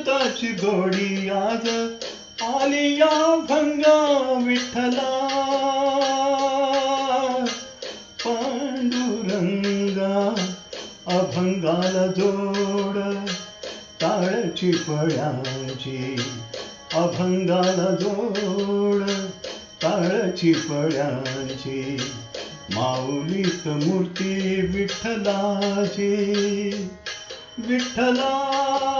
अमृताची गोडी आज आली या भंगा विठ्ठला. पांडुरंगा अभंगाला जोड ताळची पळ्याची अभंगाला जोड ताळची पळ्याची माऊलीत मूर्ती विठ्ठलाची. विठ्ठला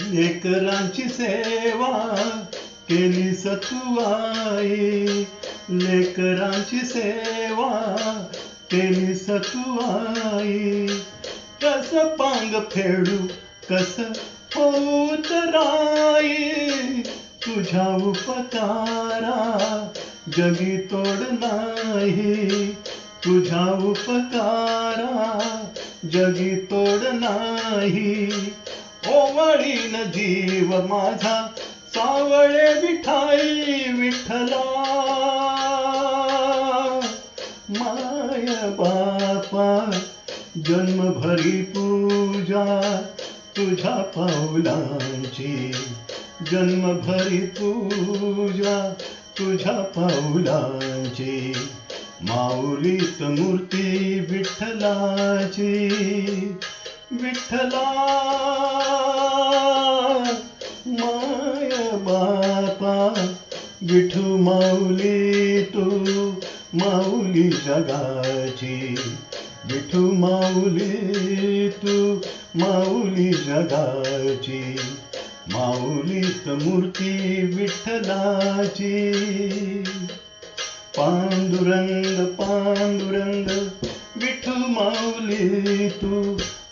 लेकरांची सेवा केली सतुआई। लेकरांची सेवा केली सतुआई। कस पांग फेडू, कस राई। तुझ्या उपकारा जगी तोड नाही। तुझ्या उपकारा जगी तोड नाही। ओवळीन जीव माझा सावळे विठाई विठ्ठला. माय बापा जन्मभरी पूजा तुझ्या पाऊलांची जन्मभरी पूजा तुझ्या पाऊलांची माऊलीत मूर्ती विठ्ठलाची. विठ्ठला माय बापा विठू माऊली तू माऊली जगाची. विठू माऊली तू माऊली जगाची. माऊलीत मूर्ती विठ्ठलाची. पांडुरंग पांडुरंग विठू माऊली तू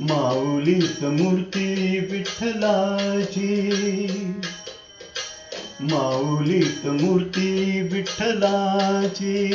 माऊली मूर्ती विठ्ठलाची. माऊली मूर्ती विठ्ठलाची.